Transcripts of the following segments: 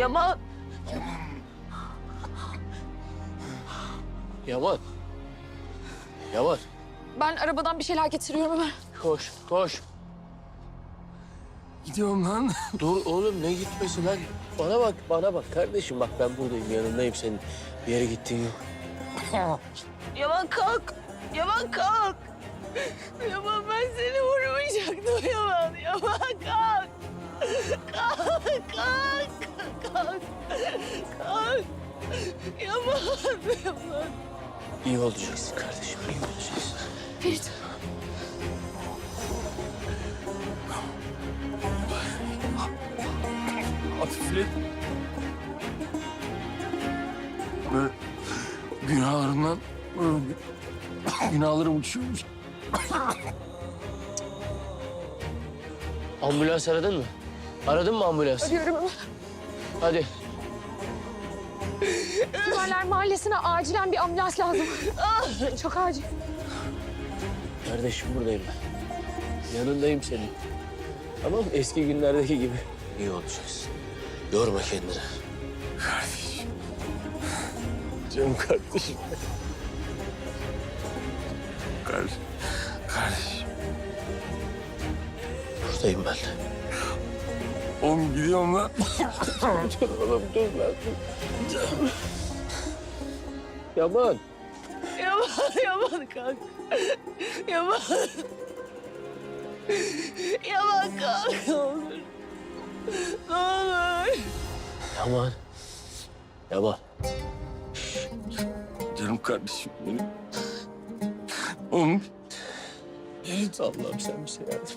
Yaman. Yaman. Yaman. Ben arabadan bir şeyler getiriyorum hemen. Koş, koş. Gidiyorum lan. Dur oğlum ne gitmesi lan? Bana bak, bana bak kardeşim bak ben buradayım yanındayım senin. Bir yere gittiğin yok. Yaman kalk. Yaman kalk. Yaman ben seni vurmayacaktım Yaman. Yaman kalk. Kalk, kalk, kalk. Kalk. Yaman, Yaman. İyi olacaksın kardeşim, iyi olacaksın. Ferit. Hafiflet. Böyle günahlarımdan böyle günahlarım uçuyormuş. Ambulans aradın mı? Aradın mı ambulans? Arıyorum. Hadi. Sümerler Mahallesi'ne acilen bir ambulans lazım. Çok acil. Kardeşim buradayım ben. Yanındayım senin. Tamam mı? Eski günlerdeki gibi. İyi olacaksın. Yorma kendini. Kardeşim. Canım kardeşim. Kardeşim. Kardeşim. Buradayım ben. Oğlum gidiyorum lan. Oğlum dur lan. Yaman. Yaman, Yaman kalk. Yaman. Yaman kalk ne olur. Ne olur. Yaman. Yaman. Canım kardeşim benim. Oğlum. Evet Allah'ım sen bize yardım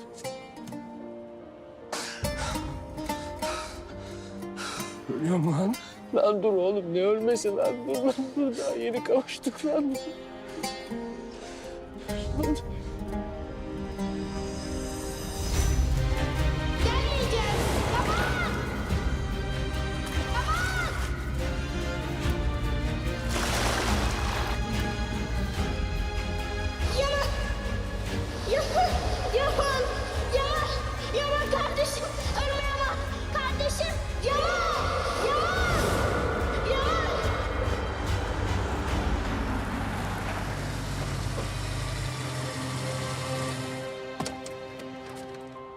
Ölüyorum lan. Lan dur oğlum ne ölmesi lan dur lan dur daha yeni kavuştuk lan.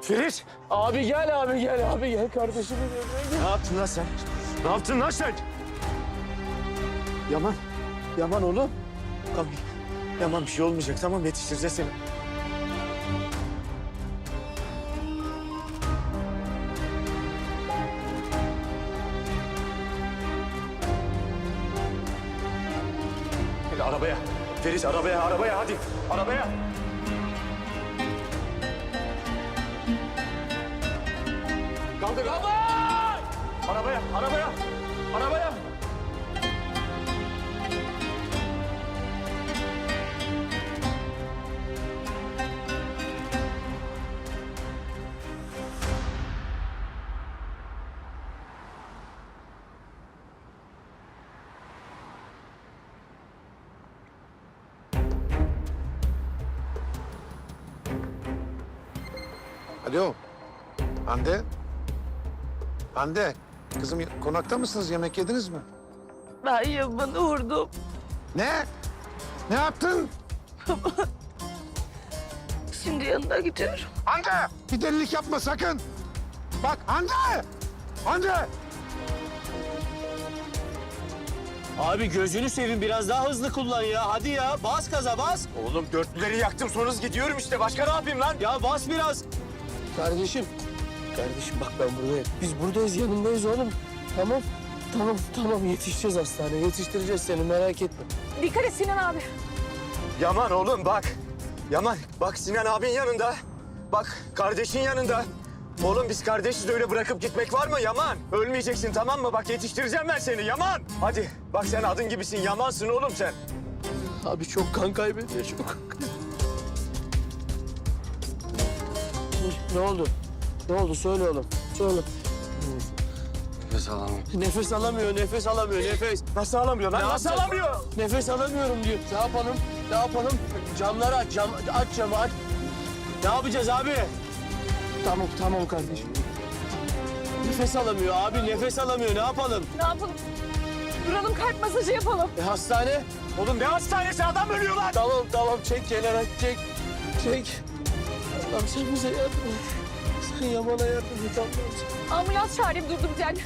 Ferit! Abi gel abi gel abi gel gel. Ne yaptın lan sen? Ne yaptın lan sen? Yaman. Yaman oğlum. Tamam. Yaman bir şey olmayacak. Tamam yetiştireceğiz seni. Hadi arabaya. Ferit arabaya, arabaya hadi. Arabaya. Kaldır. Arabaya, arabaya, arabaya. Alo. Hande. Hande. Kızım konakta mısınız? Yemek yediniz mi? Ben Yaman'ı vurdum. Ne? Ne yaptın? Şimdi yanına gidiyorum. Hande! Bir delilik yapma sakın. Bak Hande! Hande! Abi gözünü seveyim biraz daha hızlı kullan ya. Hadi ya bas gaza bas. Oğlum dörtlüleri yaktım sonra hız gidiyorum işte. Başka ne yapayım lan? Ya bas biraz. Kardeşim. Kardeşim bak ben buradayım. Biz buradayız yanındayız oğlum. Tamam. Tamam tamam yetişeceğiz hastaneye. Yetiştireceğiz seni merak etme. Dikkat et Sinan abi. Yaman oğlum bak. Yaman bak Sinan abin yanında. Bak kardeşin yanında. Oğlum biz kardeşiz öyle bırakıp gitmek var mı Yaman? Ölmeyeceksin tamam mı? Bak yetiştireceğim ben seni Yaman. Hadi bak sen adın gibisin Yaman'sın oğlum sen. Abi çok kan kaybediyor çok. ne oldu? Ne oldu söyle oğlum. Söyle. Nefes alamıyorum. Nefes alamıyor, nefes alamıyor, nefes. Nasıl alamıyor lan? Ne Nasıl alamıyor? Nefes alamıyorum diyor. Ne yapalım? Ne yapalım? Camları aç, cam, aç camı aç. Ne yapacağız abi? Tamam, tamam kardeşim. Nefes alamıyor abi nefes alamıyor ne yapalım? Ne yapalım? Duralım kalp masajı yapalım. E, hastane? Oğlum ne hastanesi adam ölüyor lan. Tamam tamam çek kenara çek. Çek. Allah'ım sen bize yardım et. Sen Yaman'a yardım et. Ambulans çağırayım durdum yani.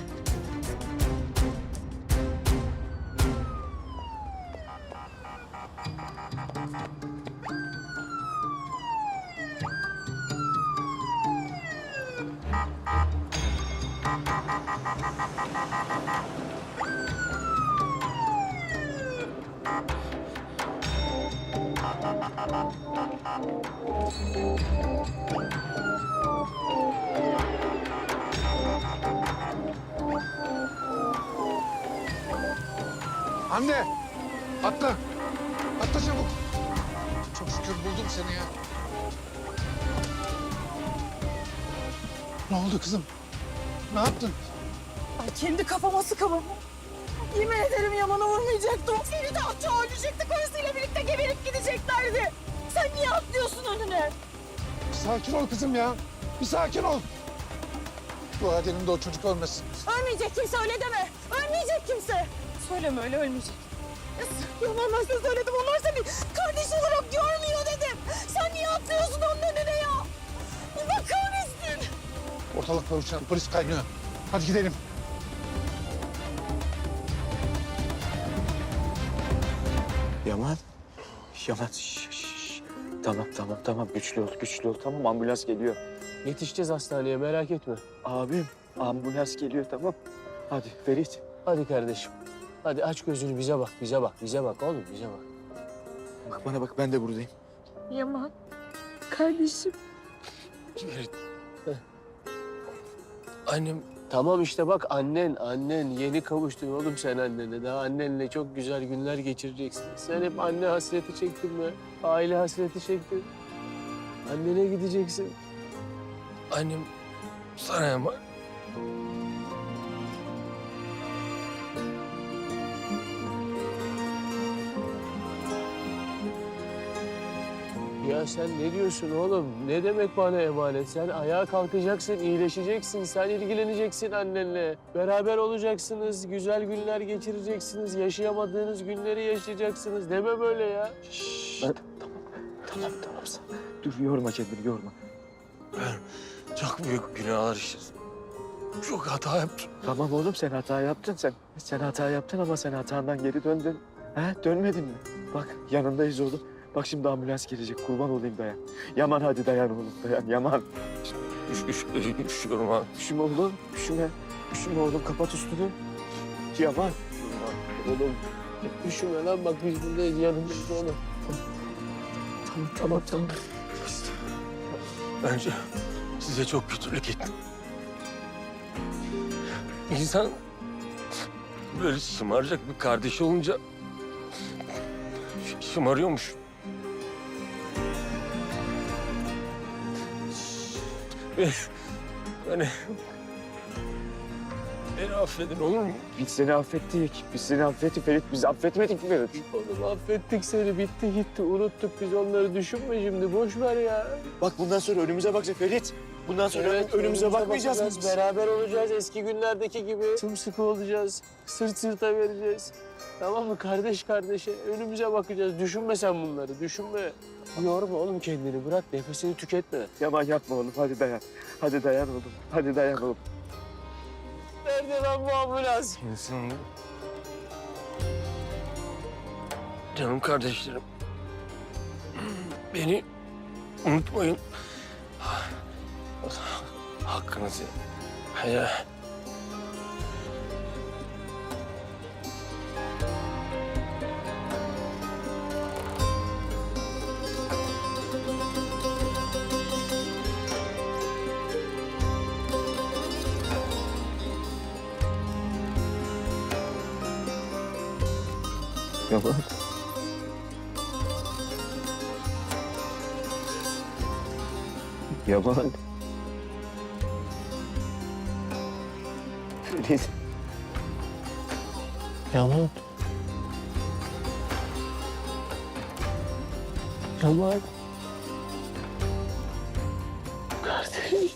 Anne! Atla! Atla çabuk! Çok şükür buldum seni ya. Ne oldu kızım? Ne yaptın? Ay kendi kafama sıkamam. Yemin ederim Yaman'a vurmayacaktım. Seni de atça ölecekti. Karısıyla birlikte geberip gideceklerdi. Sen niye atlıyorsun önüne? Bir sakin ol kızım ya. Bir sakin ol. Bu Adem'in de o çocuk ölmesin. Ölmeyecek kimse öyle deme. Söyleme öyle ölmeyecek. Yaman ben size söyledim. Onlar seni kardeş olarak görmüyor dedim. Sen niye atlıyorsun onun önüne ya? Allah kahretsin. Ortalık polis, polis kaynıyor. Hadi gidelim. Yaman. Yaman. şş, şş. Tamam tamam tamam güçlü ol güçlü ol tamam ambulans geliyor. Yetişeceğiz hastaneye merak etme. Abim ambulans geliyor tamam. Hadi Ferit. Hadi kardeşim. Hadi aç gözünü bize bak bize bak bize bak oğlum bize bak. Bak bana bak ben de buradayım. Yaman. Kardeşim. Annem tamam işte bak annen annen yeni kavuştun oğlum sen annene. Daha annenle çok güzel günler geçireceksin. Sen hep anne hasreti çektin mi? Aile hasreti çektin. Annene gideceksin. Annem sana emanet. Ya sen ne diyorsun oğlum? Ne demek bana emanet? Sen ayağa kalkacaksın, iyileşeceksin, sen ilgileneceksin annenle. Beraber olacaksınız, güzel günler geçireceksiniz, yaşayamadığınız günleri yaşayacaksınız. Deme böyle ya. Ben, tamam tamam tamam sen. Dur yorma kendini yorma. Çok büyük günahlar işledim. Çok hata yaptım. Tamam oğlum sen hata yaptın sen. Sen hata yaptın ama sen hatandan geri döndün. He dönmedin mi? Bak yanındayız oğlum. Bak şimdi ambulans gelecek. Kurban olayım dayan. Yaman hadi dayan oğlum dayan. Yaman. Üş, üş, üşüyorum abi. Üşüme oğlum. Üşüme. Üşüme oğlum kapat üstünü. Yaman. Oğlum üşüme lan bak biz buradayız yanımızda oğlum. Tamam tamam tamam. Bence size çok kötülük ettim. İnsan böyle şımaracak bir kardeşi olunca şımarıyormuş. Ve hani beni affedin olur mu? Biz seni affettik. Biz seni affettik Ferit. Biz affetmedik mi Ferit? Oğlum affettik seni bitti gitti unuttuk biz onları düşünme şimdi boş ver ya. Bak bundan sonra önümüze bak Ferit. Bundan sonra önümüze bakmayacağız mı? Beraber olacağız eski günlerdeki gibi. Sımsıkı olacağız. Sırt sırta vereceğiz. Tamam mı? Kardeş kardeşe önümüze bakacağız. Düşünme sen bunları. Düşünme. Yorma oğlum kendini. Bırak nefesini tüketme. Yaman yapma oğlum. Hadi dayan. Hadi dayan oğlum. Hadi dayan oğlum. Nerede lan bu ambulans? İnsan... Canım kardeşlerim. Beni unutmayın. Hakkınızı helal. Yaman. Yaman. Ferit. Yaman. Yaman. Kardeş.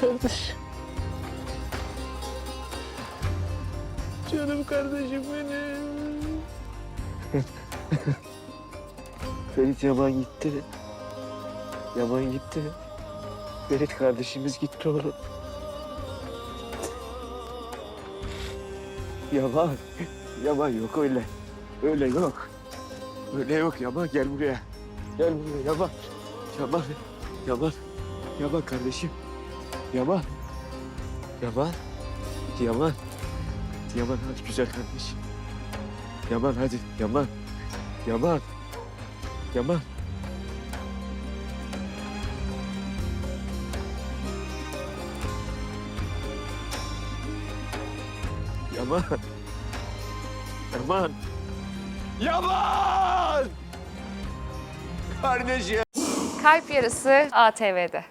kardeşim. Canım kardeşim benim. Ferit Yaman gitti. Yaman gitti. Ferit kardeşimiz gitti oğlum. Yaman. Yaman yok öyle. Öyle yok. Öyle yok Yaman gel buraya. Gel buraya Yaman. Yaman. Yaman. Yaman kardeşim. Yaman. Yaman. Yaman. Yaman hadi güzel kardeşim. Yaman hadi. Yaman. Yaman. Yaman. Yaman. Yaman. Yaman! Kardeşim. Kalp Yarısı ATV'de.